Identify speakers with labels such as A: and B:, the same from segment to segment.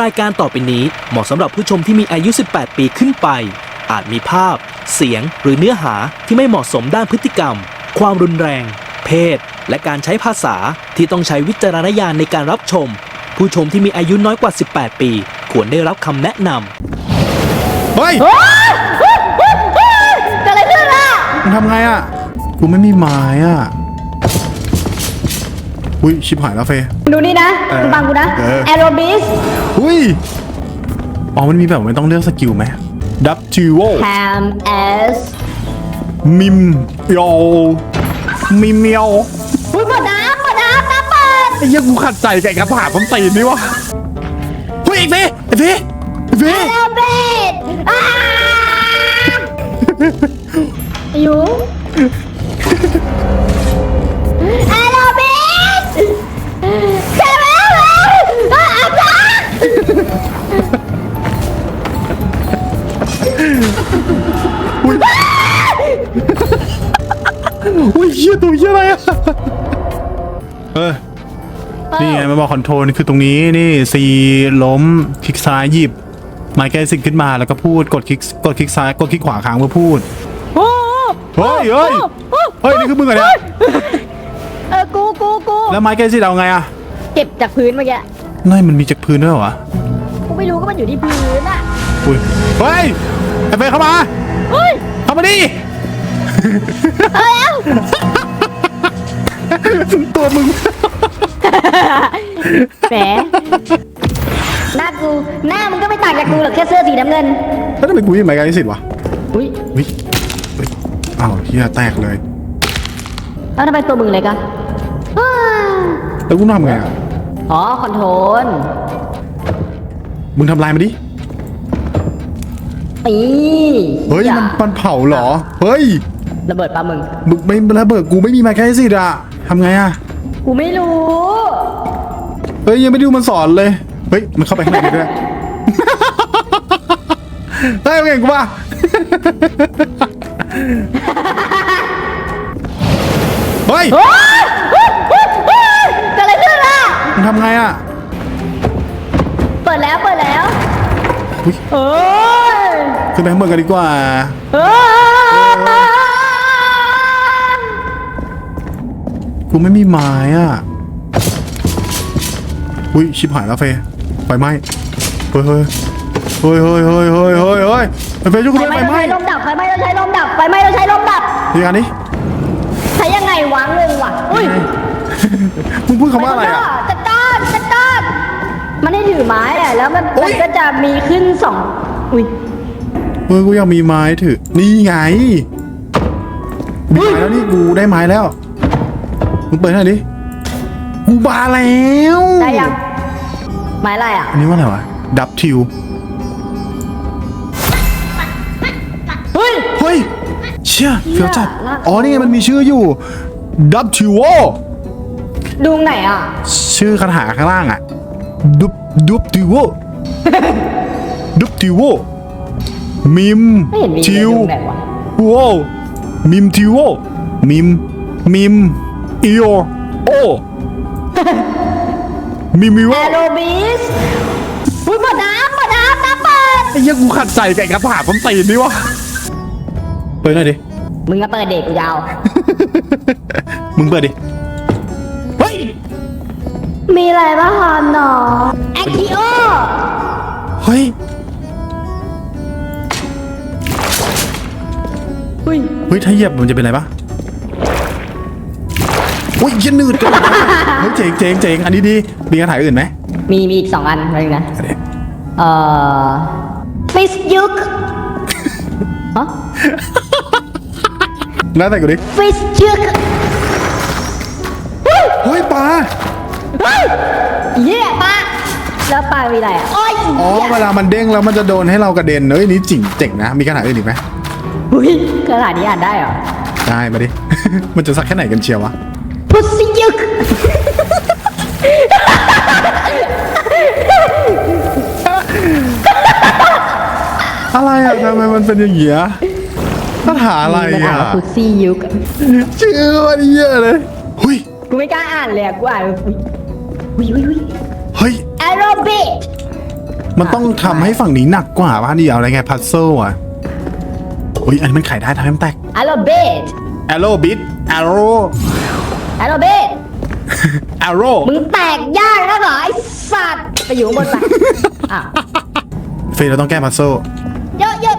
A: รายการต่อไปนี้เหมาะสำหรับผู้ชมที่มีอายุ 18 ปีขึ้นไป อาจมีภาพ เสียงหรือเนื้อหาที่ไม่เหมาะสมด้านพฤติกรรม ความรุนแรง เพศ และการใช้ภาษาที่ต้องใช้วิจารณญาณในการรับชม ผู้ชมที่มีอายุน้อยกว่า 18 ปี ควรได้รับคำแนะนำ
B: เฮ้ย
C: เกิดอะไรขึ้นล่ะ
B: มึงทำไงอะ กูไม่มีไม้อะ อุ้ยชิบหายแล้วเฟย
C: ดูนี่นะ
B: เออ
C: มึงฟังกูนะ
B: เออ
C: แอโรบิส
B: อุ้ยอ๋อมันมีแบบไม่ต้องเลือกสกิลไหมดับจิโว
C: แฮมเอส
B: มิมโยมิมโย
C: อุ้ยเปิดน้ำเปิดน้ำน้ำเปิด
B: ไอ้เหี้ยกูขัดใจกับไอ้กระถาต้นตีนนี่วะเฮ้ยไอ้เฟยไอ้เฟยไอ้เฟย
C: แอโรบิสอ้าอยู่ อุ้ย
B: เหี้ยตัวเหี้ยอะไรอะเออนี่ไงมันบอกคอนโทรลคือตรงนี้นี่ซีล้มคลิกซ้ายหยิบไม้แก้สิ่งขึ้นมาแล้วก็พูดกดคลิกกดคลิกซ้ายกดคลิกขวาค้างเพื่อพูด
C: โอ้
B: เฮ้ยเฮ้ยเฮ้ยนี่คือมึงเหรอเนี่ย
C: เออกูกูกู
B: แล้วไม้แก้สิ่งเอาไงอะ
C: เก็บจากพื้นเมื่อกี้
B: นั่นมันมีจากพื้นด้วยเหรอวะ
C: กูไม่รู้ก็มันอยู่ที่พื้นอะ
B: อุ้ยเฮ้ย ไอ้เฟยเข้ามา
C: เฮ้ย
B: เข้ามาดิ
C: เอาแล้ว
B: ตัวมึง
C: แหมหน้ากูหน้ามึงก็ไม่ต่างจากกูหรอกแค่เสื้อสีน้ำเงิน
B: แล้วทำไมกูมีไม้แก้สิ่งวะ
C: อุ้ย
B: อุ้ยเฮ้ยอ้าวเฮียแตกเลย
C: แล้วทำไมตัวมึงเล็กอะอ้า
B: แล้วกูทำไงอะ
C: อ๋อคอนโทรล
B: มึงทำลายมันดิ
C: อี
B: เฮ้ย
C: อา
B: มันมันเผาเหรอ เฮ้ย
C: ระเบิดปลามึง
B: มึงไม่ระเบิดกูไม่มีไม้แก้สิ่งอะทำไงอะ
C: กูไม่รู้
B: เฮ้ยยังไม่ดูมันสอนเลย เฮ้ยมันเข้าไปข้างในด้วยได้ยมึงเห็นกูป่ะเฮ้ย
C: เฮ้ยเฮ้ยเฮ้ยเฮ้ยเกิดอะไรขึ้นล่ะ
B: มันทำไงอะ
C: เปิดแล้วเปิดแล้ว
B: อุ๊ย
C: เฮ้ย
B: ขึ้นไปข้างบนกันดีกว่า
C: เฮ้ย
B: กูไม่มีไม้อะ อุ้ยชิบหายแล้วเฟยไฟไหม้เฮ้ยเฮ้ยเฮ้ยเฮ้ยเฮ้ยเฮ้ยเฮ้ยเฮ้ยไอ้เฟยช่วยกู
C: ไฟ
B: ด้วย
C: ไหม้
B: ไฟ
C: เรา
B: ไหม้
C: ใช้ลมดับไฟไหม้เราใช้ลมดับไฟไหม้เราใช้ลมดับ
B: ดีกันดิ
C: ใช้ยังไงวางเรื่องวะอุ้ย
B: มึงพูดคำว่าอะไรอะ
C: จัดการจัดการมันให้ถือไม้อะแล้วมัน
B: โอ๊
C: มั
B: ย
C: นก็จะมีขึ้นสองอุ้ย
B: เฮ้ยกูอยากมีไม้ถือ นี่ไงมีไม้แล้วนี่กูได้ไม้แล้ว มึงเปิดให้หน่อยดิ กูมาแล้ว
C: ได้ยัง ไม้อะไรอะ
B: อันนี้ว่าอะไรวะ ดับทิว
C: เฮ้ย
B: เฮ้ย เชี่ย
C: เชี่
B: เฟี้ย
C: ยว
B: จัด
C: ลาก
B: อ๋อ นี่ไงมันมีชื่ออยู่ ดับทิวโอ
C: ดูไหนอะ
B: ชื่อคาถาข้างล่างอะ ดุบดุบทิวโอดุบทิวโอ มิม
C: ไม่เห็นมี
B: ทิว
C: ดูไหนวะ
B: โว้มิมทิวโอมิม มิมอีโอโอมิมิโอ
C: แอโรบิสอุ้ยเปิดน้ำเปิดน้ำน้ำเปิด
B: ไอ้เหี้ยังกูขัดใจกับไอ้กระถาต้นตีนนี่วะเปิดหน่อยดิ
C: มึงก็เปิดเด็กกูยาว
B: มึงเปิดดิ เฮ้ย
C: มีอะไรบ้างคะหนอแอคทิโอ
B: เฮ้ย เฮ้ยถ้าเหยียบมันจะเป็นอะไรปะโอ้ยยันนืดกันเฮ้ยเจ๋งเจ๋งเจ๋งอันนี้ดีมีกระถายอื่นไหม
C: มีมีอีกสองอันอะไรนะ
B: เอาดิ
C: เอ่อฟิสยุกฮะ
B: แล้วแต่กูดิ
C: ฟิสยุก
B: เฮ้ยปลา
C: เฮ้ยเย่ปลาแล้วปลามีอะไรอะโอ้ย
B: อ๋อเวลามันเด้งแล้วมันจะโดนให้เรากระเด็นเฮ้ยนี่จริงเจ๋งนะมีกระถายอื่นอีกไหม
C: อุ้ยกระดาษนี้อ่านได้เหรอ
B: ได้มาดิ มันจะสักแค่ไหนกันเชียววะ
C: พุสยุก
B: อะไรอะทำไมมันเป็นอย่างเงี้ยคาถาอะไร
C: มันอ่าน
B: อะ
C: ว่าพุสซี่ยุก
B: ชื่อมันเยอะเลยหุย
C: กูไม่กล้าอ่านเลยอะกูอ่านอุ้ยอุ้ยอุ้ย
B: เฮ้ย
C: แอโรบิก
B: มันต้องทำให้ฝั่งนี้หนักกว่าป่ะนี่เอาอะไรไงพัซเซิลอะ อุ้ยอันนี้มันไขได้ทำให้มันแตก
C: ฮัลโหลเบส
B: แอโร่บิทแอโร่
C: ฮัลโหลเบส
B: แอโร่
C: มึงแตกยากแล้วเหรอไอ้สัตว์ไปอยู่ข้างบนไปอะ
B: เฟยเราต้องแก้พัซเซิล
C: เยอะเยอะ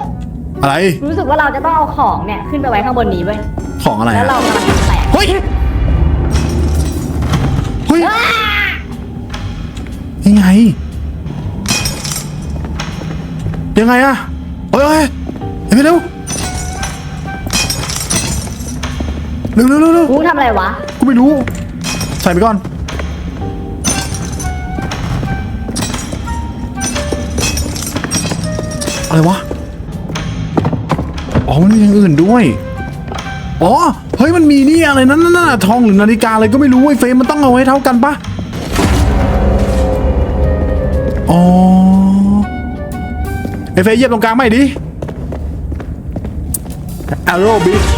B: อะไร
C: รู้สึกว่าเราจะต้องเอาของเนี่ยขึ้นไปไว้ข้างบนนี้เว้ย
B: ของอะไร
C: แล้ว
B: อะ
C: เรากำลังจะแตก
B: เฮ้ยเฮ้ยยังไง ยังไงอะเฮ้ยเฮ้ยเฮ้ยเร็ว เร็วเร็วเร็วเร็ว
C: กูทำอะไรวะ
B: กูไม่รู้ ใส่ไปก่อน อะไรวะ อ๋อ มันมีอย่างอื่นด้วย อ๋อ เฮ้ย มันมีนี่อะไรนั่นน่ะทองหรือนาฬิกาอะไรก็ไม่รู้ไอ้เฟรมมันต้องเอาไว้เท่ากันปะอ๋อ ไอ้เฟรมเหยียบตรงกลางใหม่ดิ Arrow Beach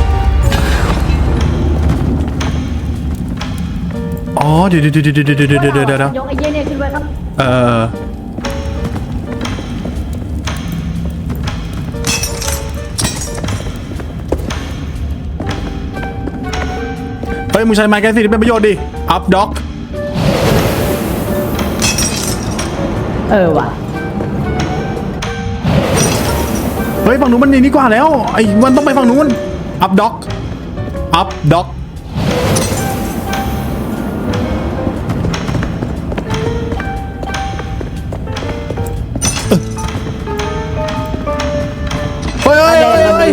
B: อ๋อเดี๋ยวเดี๋ยวเดี๋ยวเดี๋ยวเดี๋ยวเดี๋ยวเดี๋ยวย
C: กไอ้เยี่ยเนี่ยขึ้นไปครับ
B: เออเฮ้ยมึงใช้ไม้แก้สิที่เป็นประโยชน์ดิ อัพด็อก
C: เออว่ะ
B: เฮ้ยฝั่งนู้นมันนี่นี่กว่าแล้วไอ้มันต้องไปฝั่งนู้นอัพด็อกอัพด็อก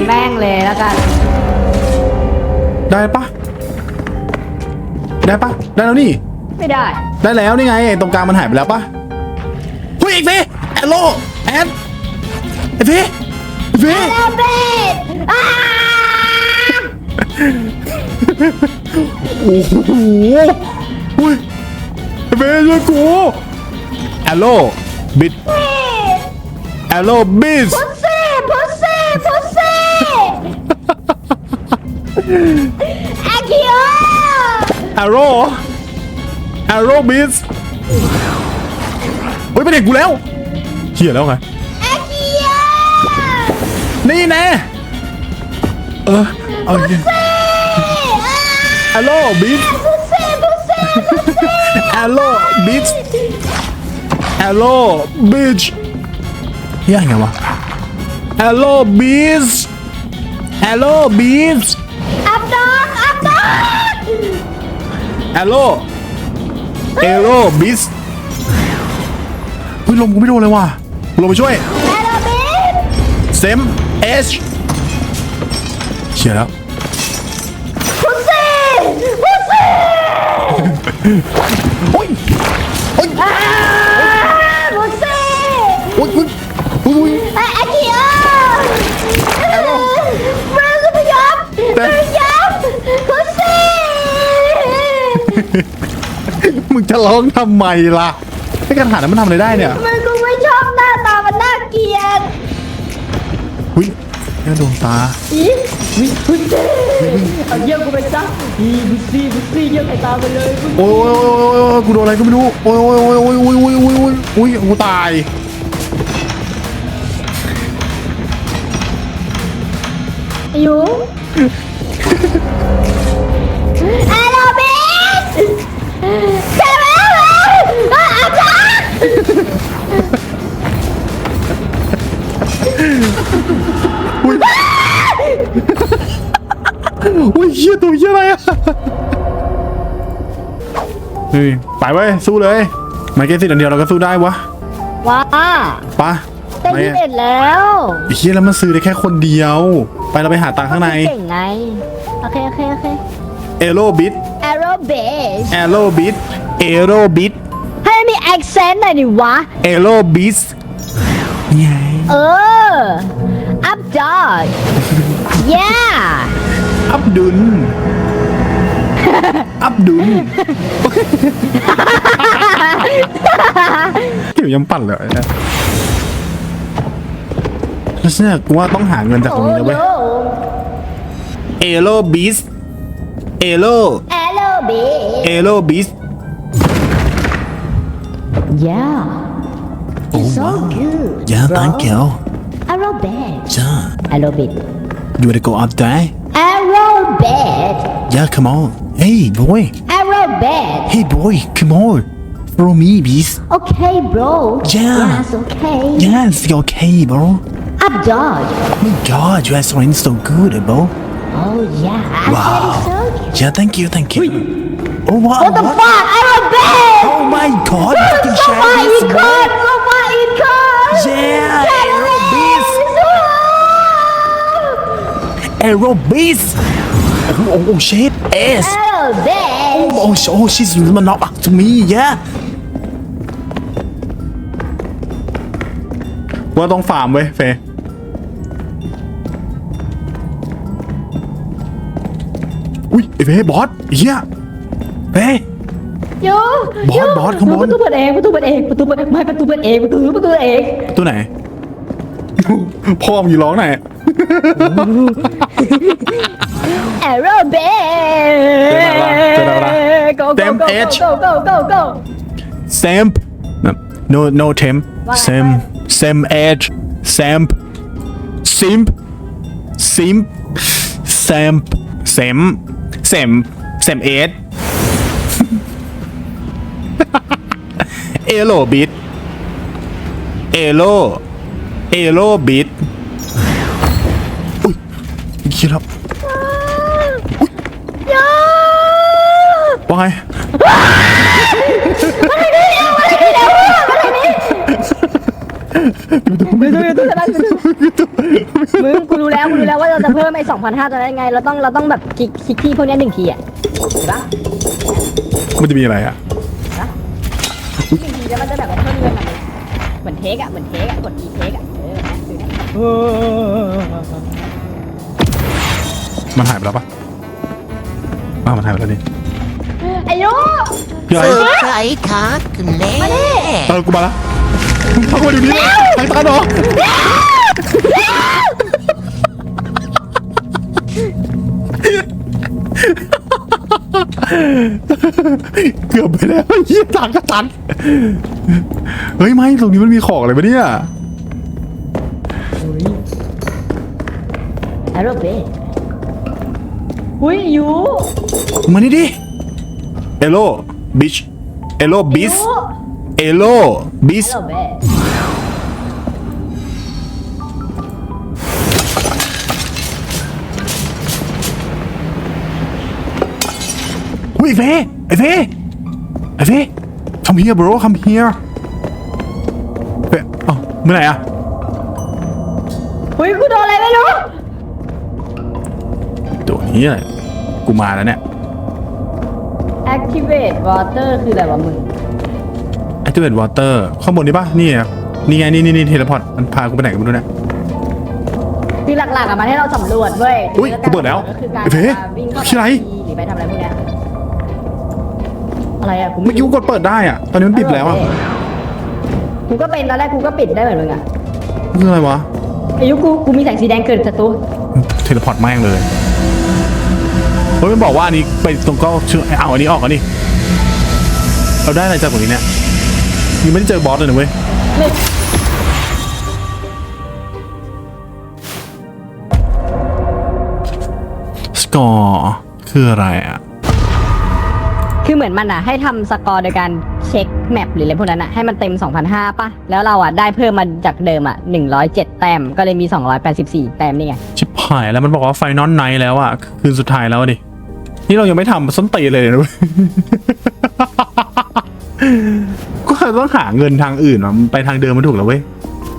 C: แม่งเลยแล้วกัน
B: ได้ปะได้ปะได้แล้วนี่
C: ไม่ได้
B: ได้แล้วนี่ไงตรงกลางมันหายไปแล้วปะเฮ้ยอีกเฟแอนโลแอนไอเฟไอเฟ
C: ฮัลโหลเบสอ้า
B: โอ้โหอุ้ยไอเฟช่วยกูแอนโลบิดแอนโลบิส
C: อาคิโอ
B: arrow arrow beast เฮ้ยเป็นเด็กกูแล้วเฮียแล้วไง
C: อาคิโอ
B: นี่แน่เออเอาเงี้ย arrow beast
C: เซ่บุเซ่บุ
B: arrow beast arrow beach เฮียไงวะ arrow beast
C: arrow beast แอโร่เอโล
B: บิสเฮ้ยลมกูไม่โดนเลยว่ะลมมาช่วย
C: เซม
B: เอชเชียแล้ว
C: พุซี่พุซี่
B: โอ้ยโอ้ย มึงจะร้องทำไมล่ะไอ้การหานั้นมันทำอะไรได้เนี่ย
C: มันกูไม่ชอบหน้าตามันน่าเกลียด
B: หุ้ยแค่ดวงตา
C: อีวิพุซซี่เอาเยี่ยมกูไปซะอีพุซซี่พุซซี่เยี่ยมไอตาไปเลยพุซซี่
B: โอ้ยโอ้ยโอ้ยโอ้ยโอ้ยกูโดนอะไรก็ไม่รู้โอ้ยโอ้ยโอ้ยโอ้ยโอ้ยโอ้ยโอ้ยโอ้ยโอ้ยกูตาย
C: อยู่ฮัลโหลเบสใช่ไหมอาจารย์
B: อุ้ยเหี้ยตัวเหี้ยอะไรอะเฮ้ยไปเว้ยสู้เลยไมเคิลสิอันเดียวเราก็สู้ได้วะ
C: ว้า
B: ปะ
C: ได้
B: ไม่
C: ยี่สิบเอ็ดแล้ว
B: ไอ้เหี้ยแล้วมันซื้อได้แค่คนเดียว ไปเราไปหาตังค์ข้างใน
C: เก่งไงโอเคโอเคโอเค
B: เอโรบิท
C: แอโรเบส
B: เอโรบิท เอโรบิท
C: ให้ มันมีแอคเซนต์หน่อยดิวะ
B: เอโรบิสเนี่ย
C: เออ อัพดอก yeah
B: อับดุล อับดุลเกี่ยวยังปั่นเลยนะแล้วเนี่ยกูว่าต้องหาเงินจากตรงนี้แล้วเว้ย เอโลบิส เอโล
C: แอโรเบส
B: เอโลบิส
C: yeah
B: Oh
C: so
B: wow
C: good.
B: Yeah
C: bro.
B: thank you
C: Aerobed.
B: Yeah
C: I love it.
B: You wanna go up there
C: Aerobed.
B: Yeah come on Hey boy
C: Aerobed.
B: Hey boy come on Follow me please
C: Okay, bro.
B: Yeah.
C: Yes, okay.
B: Yes you okay bro
C: Up dog.
B: Oh my god you are doing so good bro
C: Oh yeah. I
B: Wow.
C: said so good.
B: Yeah thank you thank you Oh wow
C: What the fuck? Aerobed.
B: Oh my god fucking
C: So
B: share
C: far
B: this
C: in
B: bro
C: card. So far in card.
B: Yeah Aerobis Aerobis Oh, oh, oh shit S
C: Aerobed.
B: Oh, sh- oh, she's not up to me, yeah. ว่าต้องฟาร์มเว้ยเฟย์อุ้ยไอ้เฟย์บอสเฮีย เฟย์
C: โย
B: บอสบอสข้างบน
C: ประตูเปิดเองประตูเปิดเองประตูเปิดไม่ประตูเปิดเองประตูประตูเปิดเอง
B: ตัวไหน พ่อมึงอยู่ร้องไหน
C: แอโรเบ
B: เจอแล้วปะ
C: go go
B: Damn
C: go
B: edge
C: go go go go
B: Sam no no temp
C: ว่า
B: Sam Sam edge Sam Simp Simp Sam Sam Sam Sam edge เอโลบิดเอโลเอโลบิดอุ้ยคิดแล้ว
C: โย
B: ว่าไง
C: มึงกูรู้แล้วกูรู้แล้วว่าเราจะเพิ่มไอ้สองพันห้าจะได้ไง เราต้องเราต้องแบบคลิกคลิกที่พวกเนี้ยหนึ่งทีอะเห็นปะ
B: มันจะมีอะไรอะ
C: หนึ่งที แล้วมันจะแบบว่าเพิ่มเงินอะเหมือนเทคอะเหมือนเทคอะกดอีเทคอะเออแบบนั้น
B: มันหายไปแล้วปะอ้าวมันหายไปแล้วนี่
C: ไอ้โย
B: พี่ไอ้
D: ใครทักแน่
B: เออกูมาละพักมาเดี๋ยวนี้ไอ้ตาหนอ เกือบไปแล้วเยี่ยตังก็ตันเฮ้ยไม่ตรงนี้มันมีของอะไรปะเนี่ย
C: แอโรเบอุ้ยยู
B: มานี่ดิเอโลบิชเอโลบิสเอโลบิส ยไอ้เฟไอ้เฟไอ้เฟ come here bro come here เฟเอ้าเมื่อไหร่อะ
C: อุ้ยกูโดนอะไรไม่รู้
B: ตัวนี้อะไรกูมาแล้วเนี่ย
C: activate water คืออะไรวะมึง
B: activate water ข้างบนนี้ปะนี่อะนี่ไงนี่นี่นี่เทเลพอร์ตมันพากูไปไหนกันไม่รู้เนี่ย
C: คือหลักๆอะมันให้เราสำรวจเว้ย
B: อุ๊ยกูเปิดแล้ว
C: ก็คือการ
B: ไอ้เฟ
C: วิ่งเข้า
B: ชื่ออะไร
C: หรือไปทำอะไรพวกเนี้ย อะไรอะกู
B: เมื่อกี้กูกดเปิดได้อะตอนนี้มันปิดแล้วอะ
C: กูก็เป็นตอนแรกกูก็ปิดได้เหมือนมึงอะ
B: คืออะไรวะ
C: อายุกูกูมีแสงสีแดงเกิดศัตรู
B: เทเลพอร์ตแม่งเลยเฮ้ยมันบอกว่าอันนี้ไปตรงก็ชื่อเอาอันนี้ออกอันนี้เราได้อะไรจากตรงนี้เนี่ยยังไม่ได้เจอบอสเลยนะเว้ย
C: นี่
B: สกอร์คืออะไรอะ
C: คือเหมือนมันอะให้ทำสกอร์โดยการเช็คแมปหรืออะไรพวกนั้นอะให้มันเต็ม 2,500ป่ะ แล้วเราอะได้เพิ่มมาจากเดิมอะ107 แต้ม ก็เลยมี 284 แต้มนี่ไง
B: ชิบหายแล้วมันบอกว่าไฟนอลไนท์แล้วอะคืนสุดท้ายแล้วอะดิ นี่เรายังไม่ทำส้นตีนเลยนะเว้ย ก็ต้องหาเงินทางอื่นอะมันไปทางเดิมมันถูกแล้วเว้ย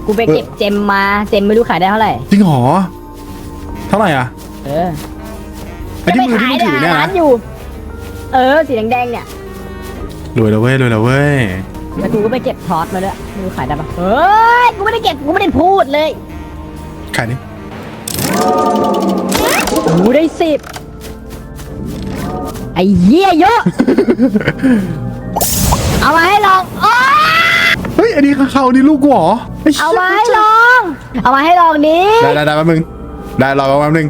C: กูไปเก็บเจมมาเจมไม่รู้ขายได้เท่าไหร่
B: จริงเหรอ เท่าไหร่อะ
C: เออ
B: ไอ้ที่มือที่มึงถือเนี่ย
C: ร้า
B: นะ
C: นอยู่ เออสีแดงๆเนี่ย
B: รวยแล้วเว้ยรวยแล้วเว้ย
C: แล้วกูก็ไปเก็บทอสมาด้วยไม่รู้ขายได้ปะเฮ้ยกูไม่ได้เก็บกูไม่ได้พูดเลย
B: ขายนี่
C: กูได้สิบไอ้เหี้ยเยอะเอามาให้ลองอ้า
B: เฮ้ยอันนี้เขานี่ลูกกูเหรอไหี้ย
C: เอามาให้ลอง เอามาให้ลองนี้
B: ได้ได้ได้แป๊บนึงได้รอแป๊บนึง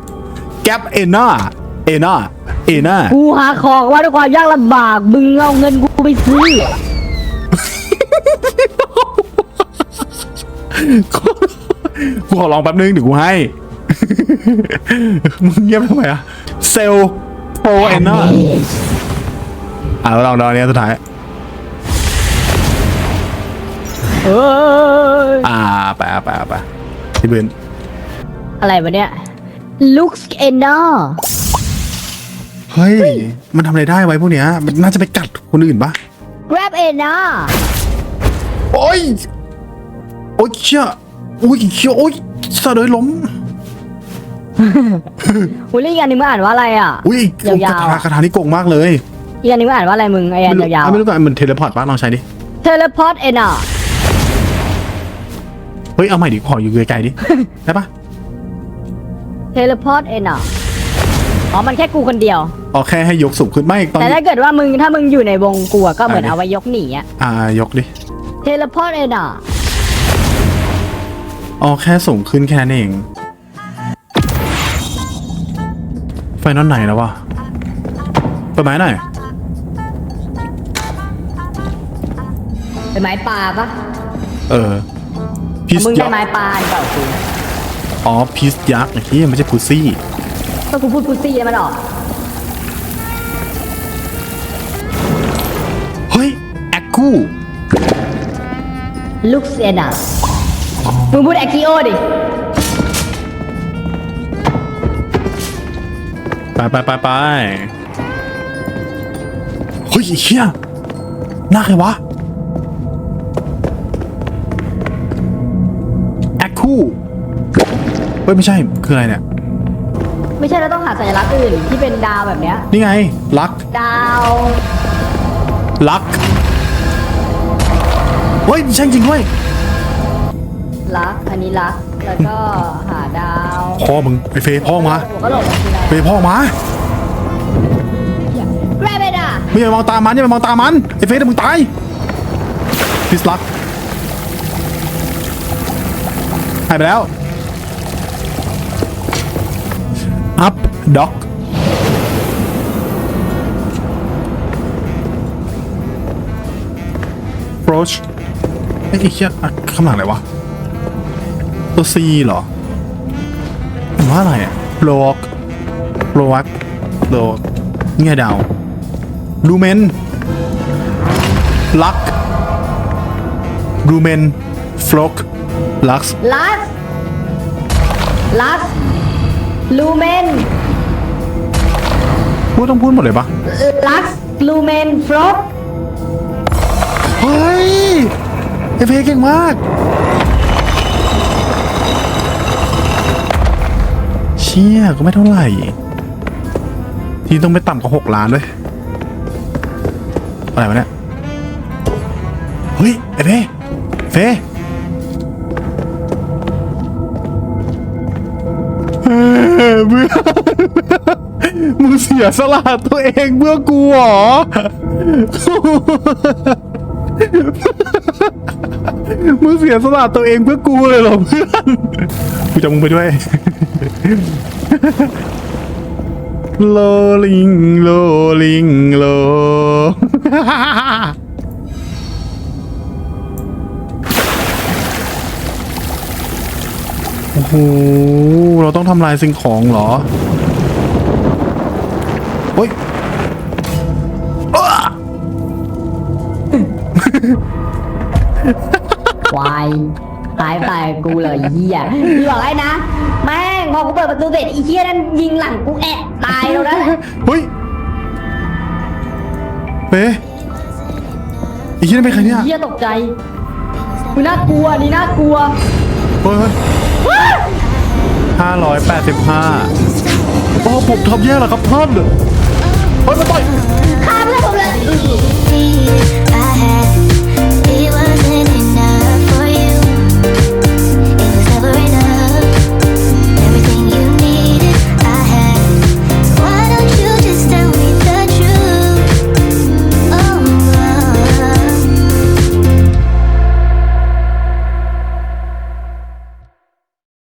B: แก๊ปเอน่า เอน่าเอน่า
C: กูหาของว่าด้วยความยากลำบาก มึงเอาเงินกูไปซื้อ
B: กูขอลองแป๊บนึงเดี๋ยวกูให้ มึงเงียบทำไมอะเซลโพเอนเนอร์อะเราลองดอนนี้สุดท้าย
C: เอ้ย
B: อ่าไปอะไปอะไปที่พื้น
C: อะไรวะเนี่ย looks e n o
B: เฮ้ย มันทำอะไรได้ไว้พวกเนี้ย มันน่าจะไปกัดคนอื่นปะ
C: grab e n o
B: โอ้ย โอ้ยเชี่ยโอ้ยเชี่ยโอ้ยสะเดยล้ม
C: อุ้ยแล้วอีกอันนึงมันอ่านว่าอะไรอะ
B: อุ้ย
C: ยาวๆ
B: คาถาคาถานี่โกงมากเลย
C: อีกอันนึงมันอ่านว่าอะไรมึงไอ้อัน
B: ไม่รู้
C: ยาว
B: อะไม่รู้กันมันเทเลพอร์ตปะลองใช้ดิ
C: ๆ teleport e n o
B: เฮ้ย เอาใหม่ดิ ขออยู่ไกลๆดิ ได้ปะ
C: teleport e n o อ๋อ มันแค่กูคนเดียว
B: อ๋อแค่ให้ยกสูงขึ้นไม่ตอน
C: แต่
B: นี้
C: ถ้าเกิดว่ามึงถ้ามึงอยู่ในวงกูอะก็เหมือน
B: อะดิ
C: เอาไว้ยกหนีอะ
B: อ่ายกดิ
C: teleport e n o
B: อ๋อแค่สูงขึ้นแค่นั้นเอง ไฟนอนไหนแล้ววะเปิดไม้หน่อย
C: เป็นไม้ปลาปะ
B: เออพีซ
C: มึง
B: ยั
C: ได้
B: กษ์
C: ไม้ปลาอันเก่ากู
B: อ๋อพีซยักษ์ไอ้ที่ไม่ใช่พุซซี่
C: ก็กูพูดพุซี่แล้วมันออก
B: เฮ้ย แอคคู
C: looks e n o มึงพูด Akio ดิ
B: ไปไปไปไปเฮ้ยไอ้เชี่ยหน้าใครวะ แอคคูเฮ้ย ไม่ใช่ คืออะไรเนี่ย
C: ไม่ใช่เราต้องหาสัญลักษณ์อื่นที่เป็นดาวแบบเนี้ย
B: นี่ไงลัก
C: ดาว
B: ลักเฮ้ยใช่จริงด้วย
C: ลักอันนี้ลักแล้วก็หาดาว
B: พ่อมึงไอ้เฟยพ่อมา
C: หัวก็หลงทีไร
B: เฟยพ่อมา
C: แรบเบดอะ
B: ไม่อย่ามองตามันอย่าไปมองตามันไอ้เฟยเดี๋ยวมึงตายพิสลักหายไปแล้ว อัพด็อกโปรชไอ้ยไอ้เหี้ยอะคำหลังอะไรวะ ตัว C เหรอมันว่าอะไรอะโปรกโปรวักโปรเงี้ยดาวลูเมนลักลูเมนฟลอกลักซ์
C: ลัสลัส ลูเมน
B: พูดต้องพูดหมดเลยปะ
C: ลัสลูเมนฟลอก
B: เฮ้ยเอฟเเก่งมากเชี่ยก็ไม่เท่าไหร่ ทีต้องไม่ต่ำกว่าหกล้านด้วยอะไรวะเนี่ยเฮ้ยไอเฟเฟ สียสละตัวเองเพื่อกูเหรอ มึงเสียสละตัวเองเพื่อกูเลยเหรอเพื่อน กูจะมึงไปด้วย โลลิงโลลิงโล โอ้โห เราต้องทำลายสิ่งของเหรอ เฮ้ย
C: ควายตายตายกูเลยเหี้ยพี่บอกให้นะแม่งพอกูเปิดประตูเสร็จอีเหี้ยนั่นยิงหลังกูแอะตายแล้วนะ
B: เฮ้ยเป๊ะอีกที่นั่นเป็นใครเนี่ย
C: เหี้ยตกใจกูน่ากลัวนี่น่ากลัว
B: เฮ้ยห้าร้อยแปดสิบห้าโอ้ผมทำแย่เหรอครับท่าน ข้าพระเจ้